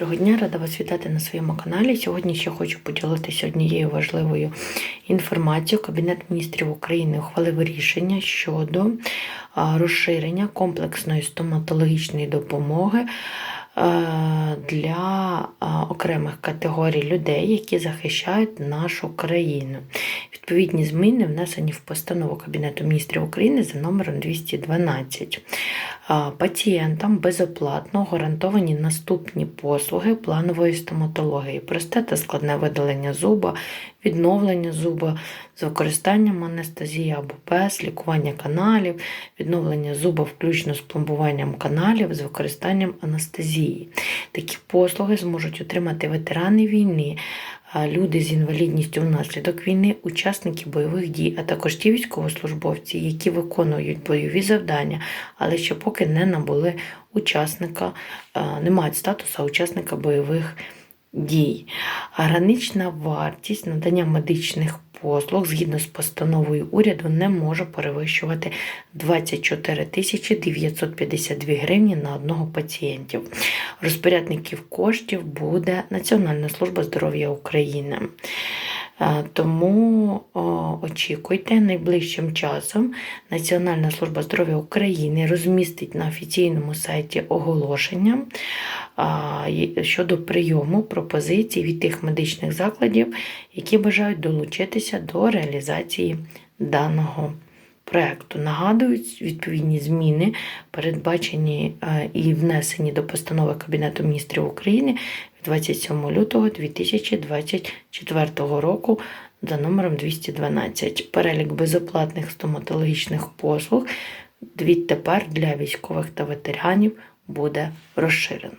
Доброго дня, рада вас вітати на своєму каналі. Сьогодні ще хочу поділитися однією важливою інформацією. Кабінет міністрів України ухвалив рішення щодо розширення комплексної стоматологічної допомоги для окремих категорій людей, які захищають нашу країну. Відповідні зміни внесені в постанову Кабінету міністрів України за номером 212. Пацієнтам безоплатно гарантовані наступні послуги планової стоматології: просте та складне видалення зуба, відновлення зуба з використанням анестезії або без, лікування каналів, відновлення зуба, включно з пломбуванням каналів з використанням анестезії. Такі послуги зможуть отримати ветерани війни, люди з інвалідністю внаслідок війни, учасники бойових дій, а також ті військовослужбовці, які виконують бойові завдання, але ще поки не набули учасника, не мають статусу учасника бойових дій. Гранична вартість надання медичних послуг згідно з постановою уряду не може перевищувати 24 тисячі 952 гривні на одного пацієнтів. Розпорядників коштів буде Національна служба здоров'я України. Е, Тому очікуйте найближчим часом. Національна служба здоров'я України розмістить на офіційному сайті оголошення щодо прийому пропозицій від тих медичних закладів, які бажають долучитися до реалізації даного проекту. Нагадують відповідні зміни, передбачені е, і внесені до постанови Кабінету міністрів України від 27 лютого 2024 року за номером 212. Перелік безоплатних стоматологічних послуг відтепер для військових та ветеранів буде розширено.